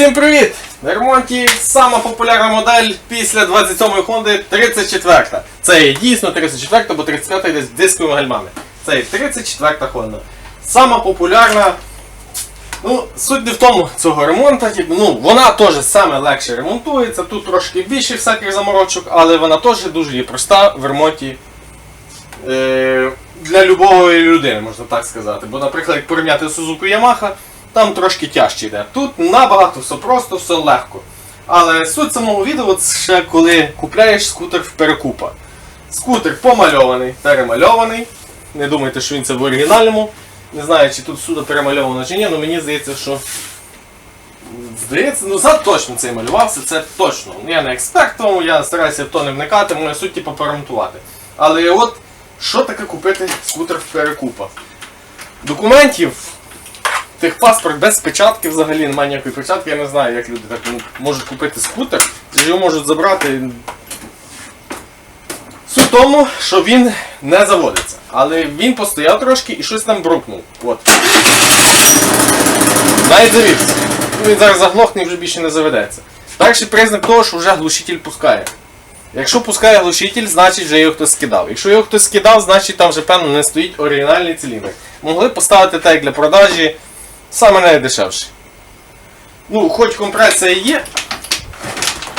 Всім привіт! На ремонті сама популярна модель після 27-ї Honda 34. Це є дійсно 34, бо 35 йде з дисковими гальмами. Це є 34 Honda. Сама популярна. Ну, суть не в тому цього ремонту. Ну, вона теж саме легше ремонтується, тут трошки більше всяких заморочок, але вона теж дуже є проста в ремонті е, для любої людини, можна так сказати. Бо, наприклад, як порівняти Suzuki Yamaha, там трошки тяжче йде. Тут набагато все просто, все легко. Але суть самого відео це коли купляєш скутер в перекупа. Скутер помальований, перемальований. Не думайте, що він це в оригінальному. Не знаю, чи тут сюди перемальовано чи ні, але мені здається, що. Здається, ну зад точно цей малювався, це точно. Я не експерт, тому я стараюся в то не вникати, моя суть типу поремонтувати. Але от що таке купити скутер в перекупа? Документів, техпаспорт без печатки взагалі немає ніякої печатки, я не знаю, як люди так можуть купити скутер, його можуть забрати. Суть в тому, що він не заводиться. Але він постояв трошки і щось там брукнув. От. Навіть завівся. Він зараз заглохне і вже більше не заведеться. Перший признак того, що вже глушитель пускає. Якщо пускає глушитель, значить вже його хтось скидав. Якщо його хтось скидав, значить там вже певно не стоїть оригінальний циліндр. Могли поставити так для продажі саме найдешевший. Ну, хоч компресія є.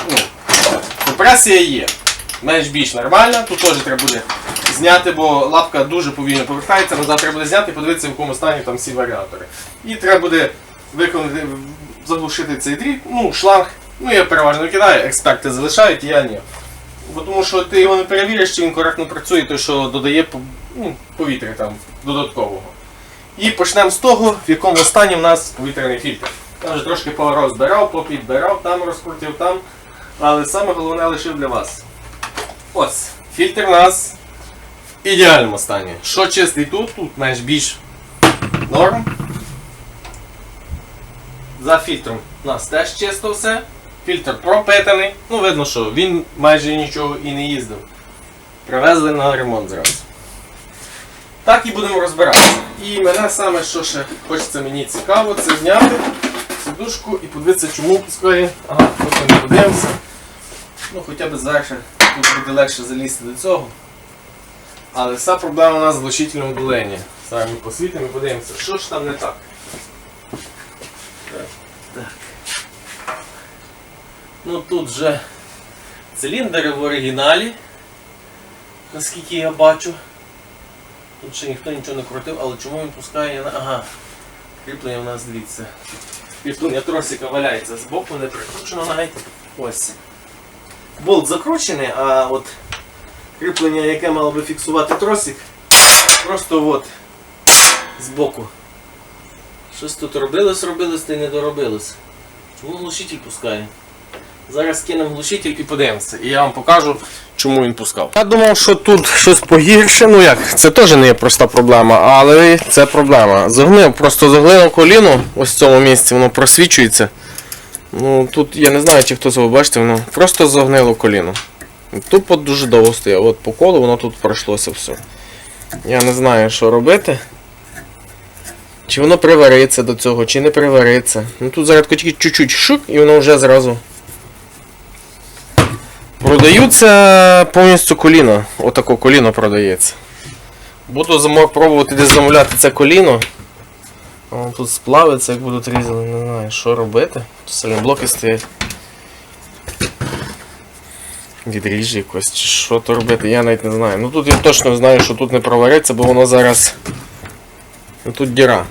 Ну, компресія є. Менш більш нормальна, тут теж треба буде зняти, бо лапка дуже повільно повертається, назад треба буде зняти і подивитися, в якому стані там всі варіатори. І треба буде виконати, заглушити цей дріт, ну, шланг. Ну, я переважно викидаю, експерти залишають, я ні. Бо тому що ти його не перевіриш, чи він коректно працює, то що додає ну, повітря там додаткового. І почнемо з того, в якому стані в нас повітряний фільтр. Я вже трошки порозбирав, попідбирав, там розкрутив, там. Але саме головне лишив для вас. Ось, фільтр у нас в ідеальному стані. Що чистий тут, тут менш більш норм. За фільтром у нас теж чисто все. Фільтр пропитаний. Ну, видно, що він майже нічого і не їздив. Привезли на ремонт зразу. Так і будемо розбиратися. І мене саме, що ще хочеться мені цікаво, це зняти сидушку і подивитися, чому пускає. Ага, потім не подивимося. Ну, хоча б зверху тут буде легше залізти до цього. Але вся проблема у нас з глушителем удалення. Зараз ми посвітимо і подивимося, що ж там не так. Ну тут же циліндри в оригіналі, наскільки я бачу. Тут ще ніхто нічого не крутив, але чому він пускає на. Ага. Кріплення у нас дивіться. Кріплення тросика валяється з боку, не прикручено навіть. Ось. Болт закручений, а от кріплення, яке мало би фіксувати тросик, просто от з боку. Щось тут робилось, робилось та й не доробилось. Чому глушитель пускає? Зараз кинемо глушитель і подивимося. І я вам покажу, чому він пускав. Я думав, що тут щось погірше. Ну як, це теж не є проста проблема, але це проблема. Загнив, просто заглинув коліно, ось в цьому місці, воно просвічується. Ну тут я не знаю, чи хтось бачите, воно просто загнило коліно. Тупо дуже довго стояло. От по колу воно тут пройшлося все. Я не знаю, що робити. Чи воно привариться до цього, чи не привариться. Ну тут зараз тільки чуть-чуть шук і воно вже зразу. Продаються повністю коліно. Отако коліно продається. Буду пробувати десь замовляти це коліно. О, тут сплавиться, як будуть різали, не знаю, що робити. Салінблоки стоять. Відріж якось, чи що то робити, я навіть не знаю. Ну тут я точно знаю, що тут не провариться, бо воно зараз. Ну тут діра.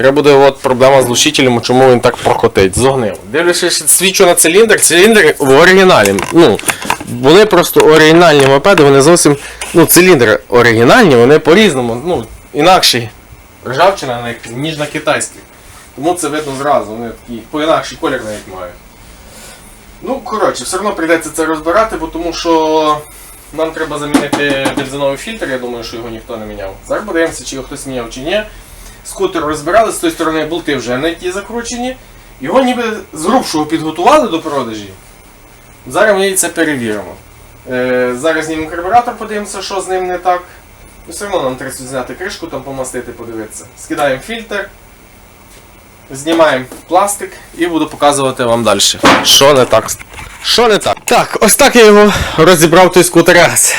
Треба буде от проблема з глушителем, чому він так прокотить. Зогнив. Дивлячись, свічу на циліндр, циліндр в оригіналі. Ну, вони просто оригінальні мопеди, вони зовсім. Ну, циліндри оригінальні, вони по-різному, ну, інакші. Ржавчина, ніж на китайських. Тому це видно зразу, вони такі по-інакший колір навіть мають. Ну, коротше, все одно прийдеться це розбирати, бо тому що нам треба замінити бензиновий фільтр, я думаю, що його ніхто не міняв. Зараз подивимося, чи його хтось міняв чи ні. Скутер розбирали, з тої сторони болти вже не ті закручені. Його ніби з грубшого підготували до продажі. Зараз ми це перевіримо. Е, зараз знімемо карбюратор, подивимося, що з ним не так. Все одно нам треба зняти кришку, там помастити, подивитися. Скидаємо фільтр. знімаємо пластик і буду показувати вам далі. Що не так. Що не так? Так, ось так я його розібрав той скутер С.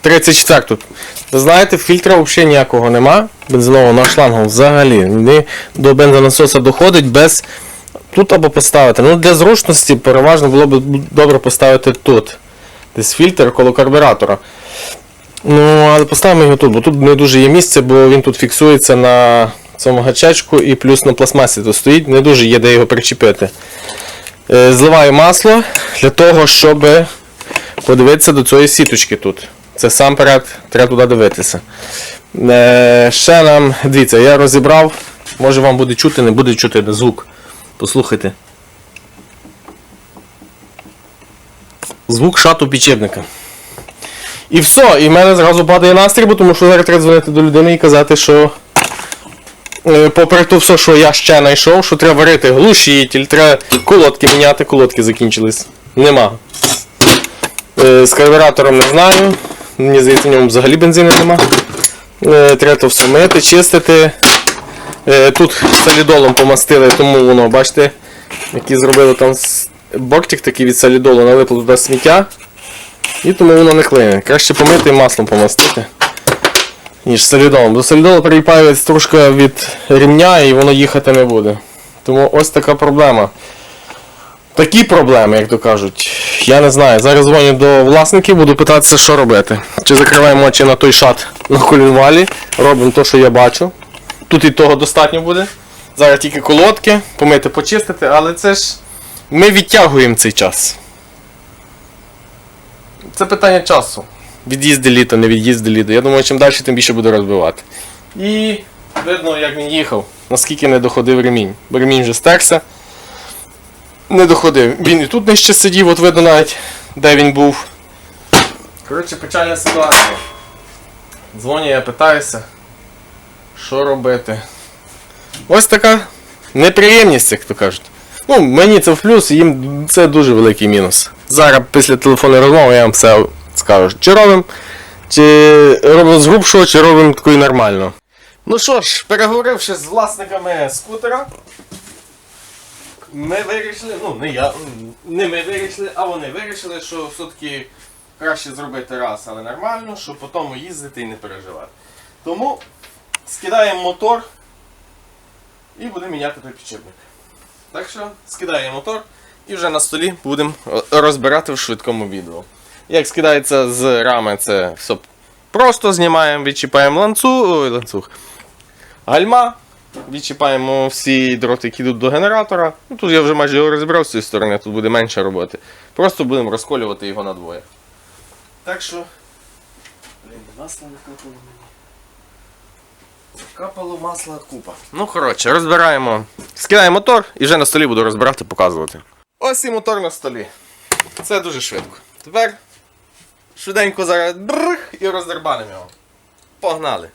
34 тут. Ви знаєте, фільтра взагалі ніякого нема. Бензинового шлангу взагалі. Він до бензонасоса доходить без. Тут або поставити. Ну для зручності переважно було б добре поставити тут. Десь фільтр коло карбюратора. Ну, але поставимо його тут, бо тут не дуже є місце, бо він тут фіксується на цьому гачечку і плюс на пластмасі тут стоїть, не дуже є де його причепити. Е, Зливаю масло для того, щоб подивитися до цієї сіточки тут. Це сам перед, треба туди дивитися. Е, ще нам, дивіться, я розібрав, може вам буде чути, не буде чути звук. Послухайте. Звук шату підчепника. І все, і в мене зразу падає настрій, бо тому що зараз треба дзвонити до людини і казати, що е, попри те все, що я ще знайшов, що треба варити глушитель, треба колодки міняти, колодки закінчились. Нема. Е, З карбюратором не знаю. Мені здається, в ньому взагалі бензину нема. Е, Треба все мити, чистити. Е, Тут солідолом помастили, тому воно, бачите, які зробили там бортик такий від солідолу, налипло туди сміття. І тому воно не клине. Краще помити і маслом помастити, ніж солідолом. До солідолу приліпає стружка від рівня і воно їхати не буде. Тому ось така проблема. Такі проблеми, як то кажуть. Я не знаю. Зараз дзвоню до власників, буду питатися, що робити. Чи закриваємо очі на той шат на колінвалі, робимо те, що я бачу. Тут і того достатньо буде. Зараз тільки колодки, помити, почистити, але це ж ми відтягуємо цей час. Це питання часу. Від'їзди літо, не від'їзди літо. Я думаю, чим далі, тим більше буде розбивати. І видно, як він їхав, наскільки не доходив ремінь. Бо ремінь вже стерся. Не доходив. Він і тут нижче сидів, от видно навіть, де він був. Коротше, печальна ситуація. Дзвоню, я питаюся, що робити. Ось така неприємність, як то кажуть. Ну, мені це в плюс, їм це дуже великий мінус. Зараз після телефонної розмови я вам все скажу. Чи робимо, чи робимо з грубшого, чи робимо такою нормально. Ну що ж, переговоривши з власниками скутера, ми вирішили, ну не я, не ми вирішили, а вони вирішили, що все-таки краще зробити раз, але нормально, щоб потім їздити і не переживати. Тому скидаємо мотор і будемо міняти той підшипник. Так що скидаємо мотор і вже на столі будемо розбирати в швидкому відео. Як скидається з рами, це все просто знімаємо, відчіпаємо ланцюг, ой, ланцюг. Гальма, відчіпаємо всі дроти, які йдуть до генератора. Ну, тут я вже майже його розібрав з цієї сторони, тут буде менше роботи. Просто будемо розколювати його на двоє. Так що. Блін, масло не капало мені. Капало масла купа. Ну, коротше, розбираємо. Скидаємо мотор і вже на столі буду розбирати, показувати. Ось і мотор на столі. Це дуже швидко. Тепер швиденько зараз бррх, і роздербанимо його. Погнали!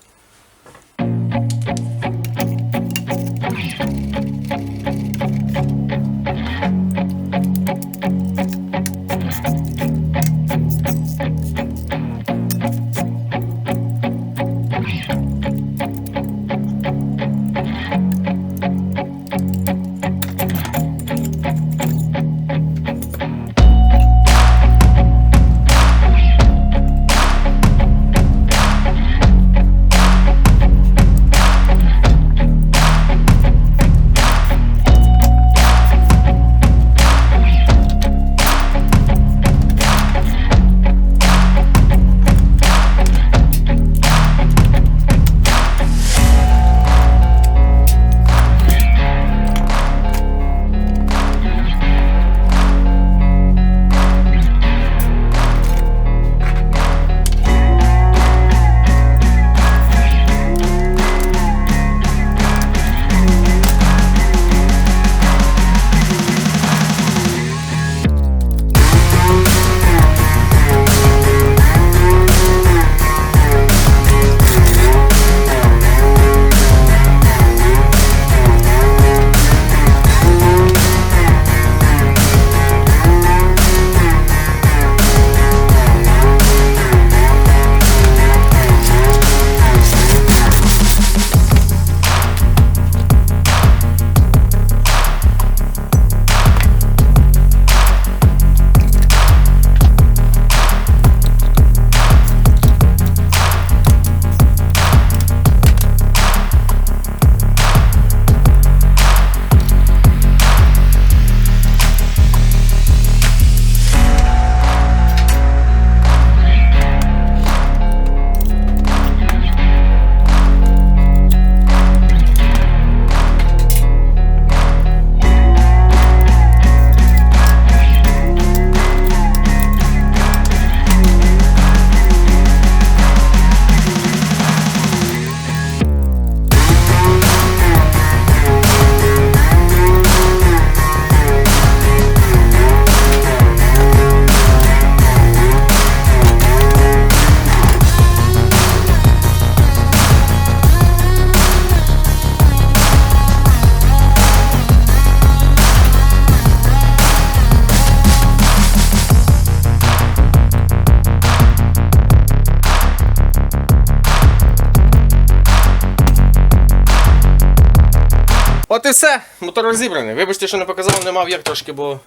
Все, мотор розібраний. Вибачте, що не показав, не мав як трошки, бо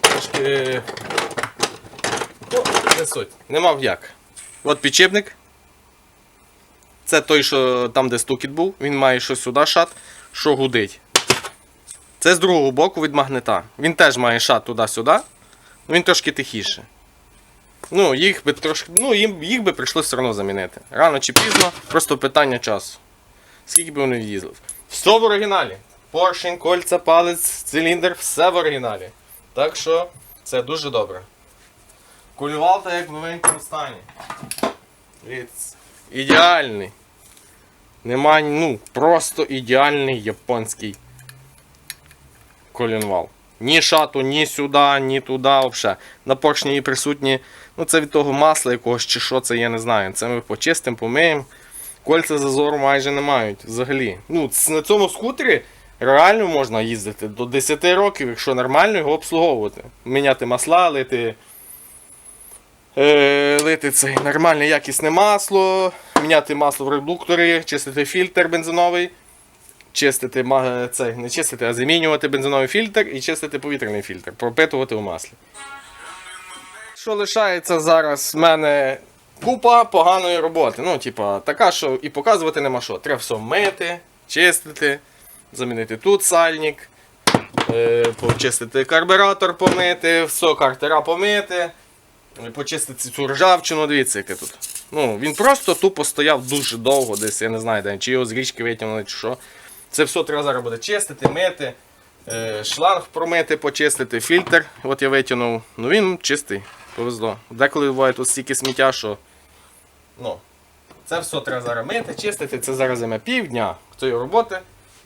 трошки. Ну, не суть. Не мав як. От підчепник. Це той, що там, де стукіт був, він має що сюди шат, що гудить. Це з другого боку від магнита. Він теж має шат туди-сюди, він трошки тихіше. Ну, їх би трошки. Ну, їм, їх би прийшлося все одно замінити. Рано чи пізно, просто питання часу. Скільки би вони в'їздили. Все в оригіналі. Поршень, кольця, палець, циліндр, все в оригіналі. Так що це дуже добре. Кулював так як в новенькому стані. Ідеальний. Нема, ну, просто ідеальний японський колінвал. Ні шату, ні сюди, ні туди, взагалі. На поршні присутні. Ну, це від того масла якогось чи що це, я не знаю. Це ми почистимо, помиємо. Кольця зазору майже не мають взагалі. Ну, на цьому скутері реально можна їздити до 10 років, якщо нормально його обслуговувати. Міняти масла, лити. Е, лити цей нормальне якісне масло, міняти масло в редукторі, чистити фільтр бензиновий, чистити цей, не чистити, а замінювати бензиновий фільтр і чистити повітряний фільтр, пропитувати у маслі. Що лишається зараз в мене купа поганої роботи. Ну, типа, така, що і показувати нема що. Треба все мити, чистити, замінити тут сальник, е, почистити карбюратор помити, все, картера помити, е, почистити цю ржавчину, дивіться, яке тут. Ну, він просто тупо стояв дуже довго, десь, я не знаю, чи його з річки витягнули, чи що. Це все треба зараз буде чистити, мити, е, шланг промити, почистити, фільтр. От я витягнув. Ну він чистий, повезло. Деколи буває тут стільки сміття, що. Ну, це все треба зараз мити, чистити. Це зараз займе півдня цієї роботи.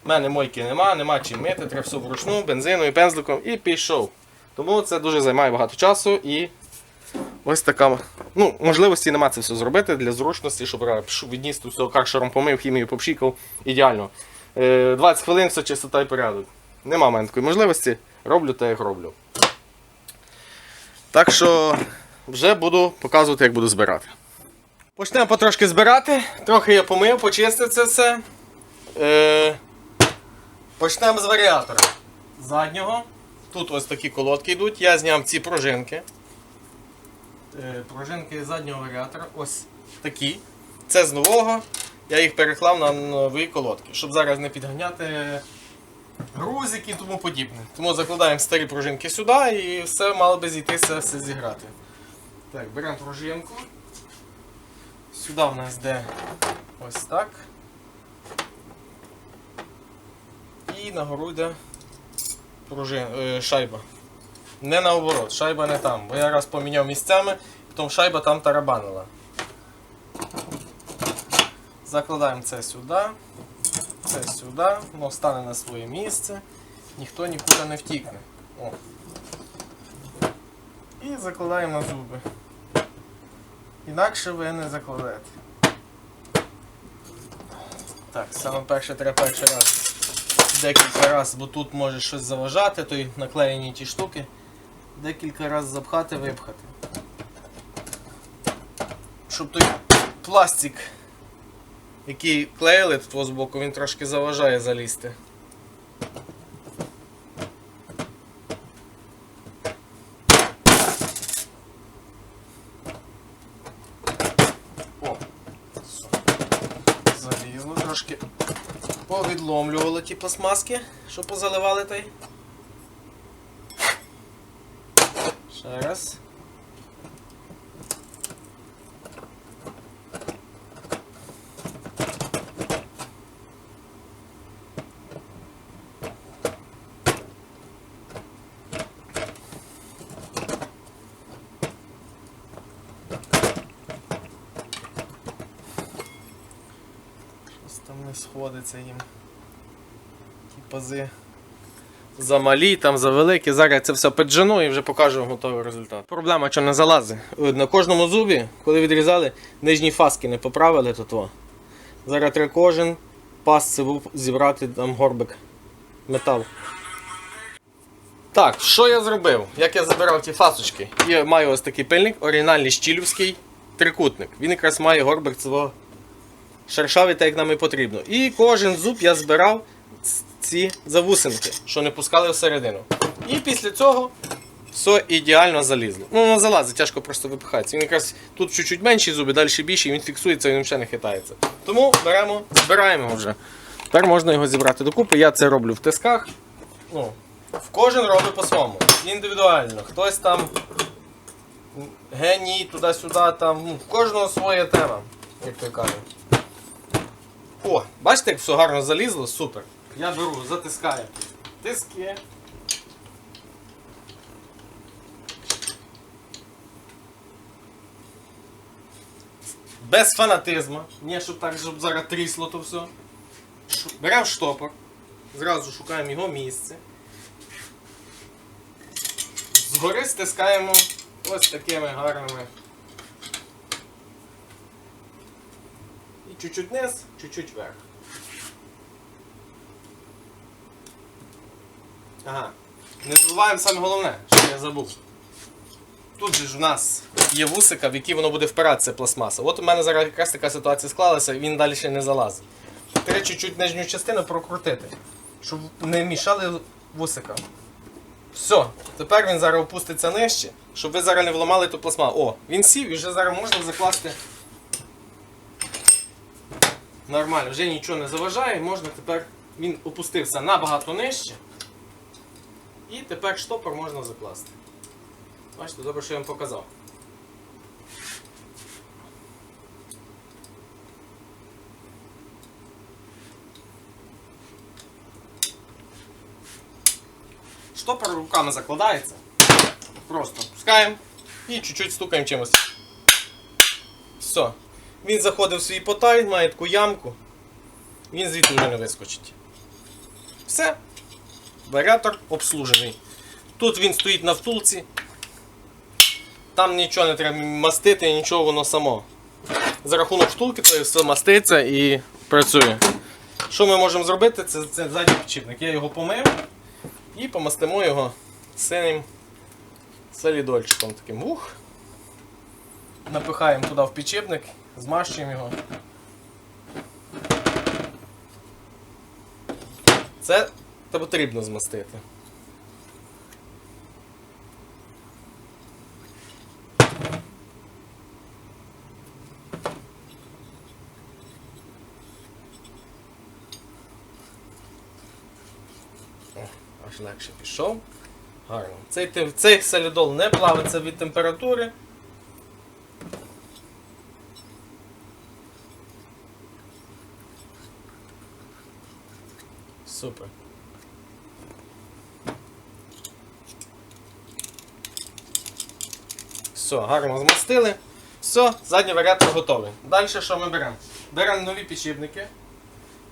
У мене мойки нема, нема чим мити, треба все вручну, бензиною, пензликом і пішов. Тому це дуже займає багато часу і ось така. Ну, можливості нема це все зробити для зручності, щоб відніс тут все каршером помив, хімію попшікав. Ідеально. Е, 20 хвилин все чистота і порядок. Нема в мене такої можливості. Роблю те, як роблю. Так що вже буду показувати, як буду збирати. Почнемо потрошки збирати. Трохи я помив, почистив це все. Е, почнемо з варіатора. Заднього. Тут ось такі колодки йдуть. Я зняв ці пружинки. Е, пружинки заднього варіатора. Ось такі. Це з нового. Я їх переклав на нові колодки, щоб зараз не підганяти грузики і тому подібне. Тому закладаємо старі пружинки сюди і все мало би зійтися, все зіграти. Так, беремо пружинку. Сюди в нас йде ось так. І нагору йде пружин, е, шайба. Не наоборот, шайба не там. Бо я раз поміняв місцями, потім шайба там тарабанила. Закладаємо це сюди, це сюди, воно стане на своє місце, ніхто нікуди не втікне. О. І закладаємо на зуби. Інакше ви не закладете. Так, саме перше треба перший раз декілька разів, бо тут може щось заважати, то й наклеєні ті штуки. Декілька разів запхати, випхати. Щоб той пластик який клеїли з боку, він трошки заважає залізти. О, залізло, трошки повідломлювали ті пластмаски, що позаливали той. Ще раз. Там не сходиться їм. Пази. Замалі, там завеликі. Зараз це все піджену і вже покажу готовий результат. Проблема, що не залазить. На кожному зубі, коли відрізали, нижні фаски не поправили то. Зараз треба кожен пас зібрати там горбик метал. Так, що я зробив? Як я забирав ті фасочки? Я маю ось такий пильник, оригінальний щілівський трикутник. Він якраз має горбик цього шершавий, так як нам і потрібно. І кожен зуб я збирав ці завусинки, що не пускали всередину. І після цього все ідеально залізло. Ну, воно залазить, тяжко просто випихається. Він якраз тут чуть-чуть менші зуби, далі більші, він фіксується, він ще не хитається. Тому беремо, збираємо його вже. Тепер можна його зібрати докупи. Я це роблю в тисках. Ну, в кожен робить по-своєму. Індивідуально. Хтось там геній, туди-сюди, там. Ну, в кожного своя тема, як то кажуть. О, бачите, як все гарно залізло? Супер. Я беру, затискаю. Тиски. Без фанатизму. Не, щоб так, щоб зараз трісло то все. Беремо штопор. Зразу шукаємо його місце. Згори стискаємо ось такими гарними. І чуть-чуть вниз, чуть-чуть вверх. Ага. Не забуваємо саме головне, що я забув. Тут же ж у нас є вусика, в який воно буде впиратися пластмаса. От у мене зараз якраз така ситуація склалася, він далі ще не залазить. Треба чуть-чуть нижню частину прокрутити, щоб не мішали вусика. Все, тепер він зараз опуститься нижче, щоб ви зараз не вламали ту пластмасу. О, він сів і вже зараз можна закласти. Нормально, вже нічого не заважає, можна тепер. Він опустився набагато нижче. І тепер штопор можна закласти. Бачите, добре, що я вам показав. Штопор руками закладається. Просто пускаємо і чуть-чуть стукаємо чимось. Все. Він заходив в свій потай, має таку ямку. Він звідти вже не вискочить. Все. Варіатор обслужений. Тут він стоїть на втулці. Там нічого не треба мастити, нічого воно само. За рахунок втулки то все маститься і працює. Що ми можемо зробити? Це, це задній підшипник. Я його помив і помастимо його синим солідольчиком таким. Ух. Напихаємо туди в підшипник, змащуємо його. Це потрібно змастити. Аж легше пішов. Гарно. Цей, цей солідол не плавиться від температури. Супер. Все, гарно змастили. Все, задній варіатор готовий. Далі що ми беремо? Беремо нові підшипники.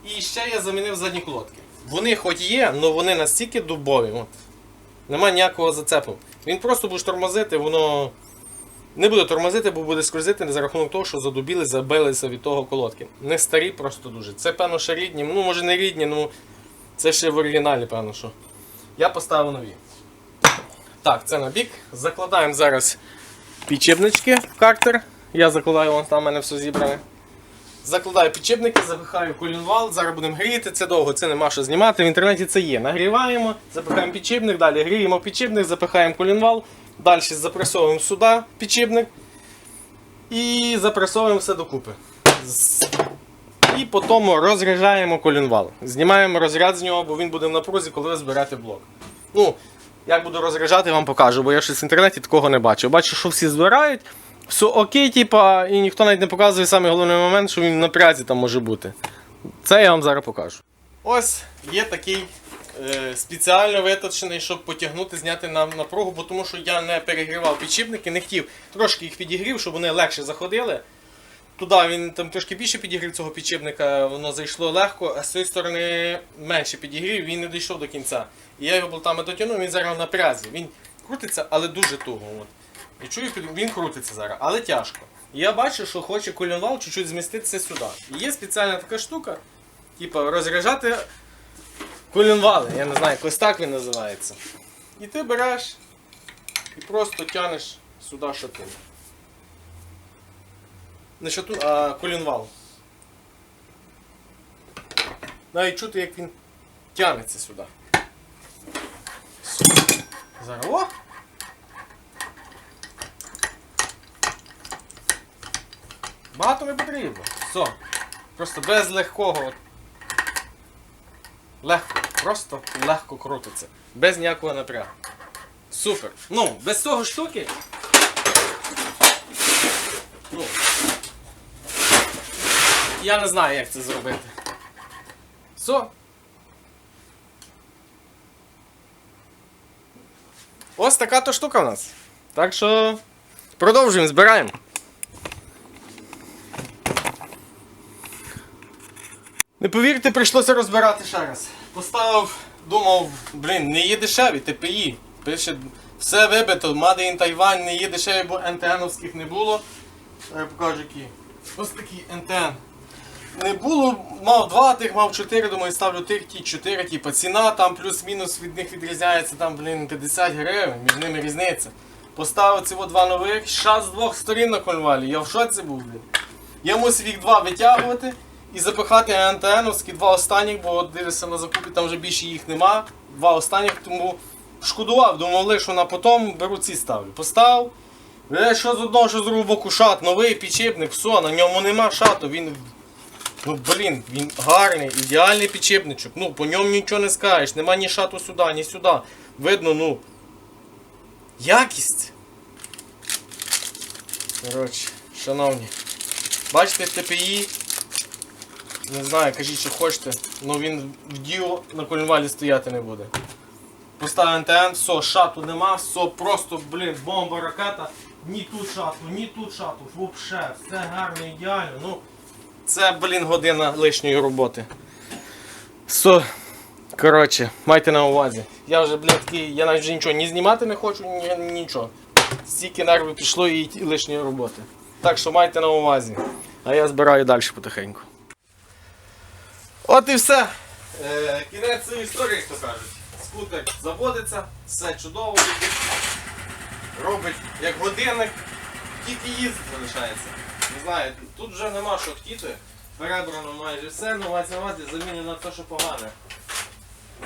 І ще я замінив задні колодки. Вони хоч є, але вони настільки дубові. От. Нема ніякого зацепу. Він просто буде тормозити, воно не буде тормозити, бо буде скользити за рахунок того, що задубіли, забилися від того колодки. Не старі просто дуже. Це, певно, ще рідні. Ну, може не рідні, ну це ще в оригіналі, певно, що. Я поставив нові. Так, це на бік. Закладаємо зараз підчепнички в картер. Я закладаю, вон там в мене все зібране. Закладаю підчепники, запихаю колінвал, зараз будемо гріти, це довго, це нема що знімати. В інтернеті це є. Нагріваємо, запихаємо підчепник, далі гріємо підчепник, запихаємо колінвал, далі запресовуємо сюди підчепник і запресовуємо все докупи. І потім розряджаємо колінвал. Знімаємо розряд з нього, бо він буде в напрузі, коли ви зберете блок. Ну, як буду розряджати, вам покажу, бо я щось в інтернеті такого не бачив. Бачу, що всі збирають, все окей, типа, і ніхто навіть не показує самий головний момент, що він в напрязі там може бути. Це я вам зараз покажу. Ось є такий е, спеціально виточений, щоб потягнути, зняти на напругу, бо тому що я не перегрівав підшипники, не хотів трошки їх підігрів, щоб вони легше заходили. Туди він там трошки більше підігрів цього підшипника, воно зайшло легко, а з цієї сторони менше підігрів, він не дійшов до кінця. І я його болтами дотягнув, він зараз в напрязі. Він крутиться, але дуже туго. От. І чую, він крутиться зараз, але тяжко. І я бачу, що хоче колінвал чуть-чуть зміститися сюди. І є спеціальна така штука, типу розряджати колінвали. Я не знаю, якось так він називається. І ти береш і просто тянеш сюди шатун. Не шатун, а колінвал. Навіть чути, як він тягнеться сюди. Зараз. О! Багато не потрібно. Все. Просто без легкого. Легко. Просто легко крутиться. Без ніякого напрягу. Супер. Ну, без цього штуки. Ну. Я не знаю, як це зробити. Все. Ось така то штука в нас. Так що продовжуємо, збираємо. Не повірте, прийшлося розбирати ще раз. Поставив, думав, блін, не є дешеві, ТПІ. Пише, все вибито, Made in Taiwan не є дешеві, бо НТНовських не було. Я покажу які. Ось такі НТН. Не було, мав два тих, мав чотири, думаю, ставлю тих, ті чотири, типа ціна там плюс-мінус від них відрізняється там, блін, 50 гривень, між ними різниця. Поставив ці два нових, ша з двох сторін на конвалі, я в шоці був, блін. Я мусив їх два витягувати і запихати антеновські два останніх, бо дивишся на закупі, там вже більше їх нема. Два останніх, тому шкодував, думав лише на потім беру ці ставлю. Поставив. Е, що з одного, що з другого боку шат, новий підчепник, все, на ньому нема шату, він. Ну блін, він гарний, ідеальний підчепничок. Ну, по ньому нічого не скажеш, нема ні шату сюди, ні сюди. Видно, ну. Якість. Коротше, шановні. Бачите, ТПІ. Не знаю, кажіть, що хочете, але він в діо на колінвалі стояти не буде. Поставив НТН, все, шату нема, все просто, блін, бомба, ракета. Ні тут шату, ні тут шату, вообще, все гарно, ідеально. Ну, це, блін, година лишньої роботи. Все, коротше, майте на увазі. Я вже, блін, такий, я навіть вже нічого ні знімати не хочу, ні, нічого. Стільки нервів пішло і лишньої роботи. Так що майте на увазі. А я збираю далі потихеньку. От і все. Е, кінець цієї історії, як то кажуть. Скутер заводиться, все чудово. Робить як годинник, тільки їздити залишається. Не знаю, тут вже нема що хотіти. Перебрано майже все, але мається на увазі замінено те, що погане.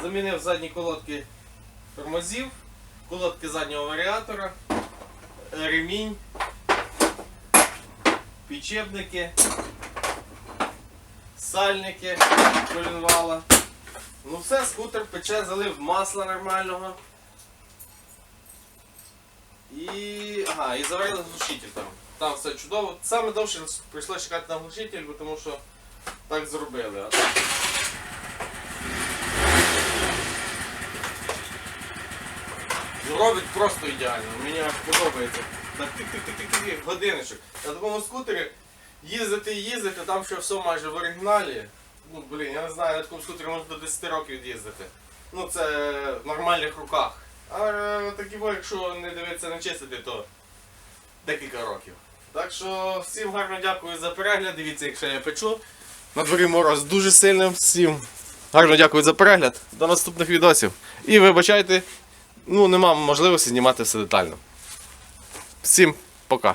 Замінив задні колодки тормозів, колодки заднього варіатора, ремінь, підчепники, сальники колінвала. Ну все, скутер пече, залив масла нормального. І. Ага, і заварили глушитель там. Там все чудово. Саме довше прийшлося чекати на глушитель, тому що так зробили. А так. Робить просто ідеально, мені подобається. Так тик-тик-тик-тик, годиночок. На такому скутері їздити і їздити, там ще все майже в оригіналі. Ну, блін, я не знаю, на такому скутері можна до 10 років їздити. Ну, це в нормальних руках. А е, такі, якщо не дивитися не чистити, то декілька років. Так що всім гарно дякую за перегляд. Дивіться, якщо я печу. На дворі мороз дуже сильно. Всім гарно дякую за перегляд. До наступних відосів. І вибачайте, ну нема можливості знімати все детально. Всім пока.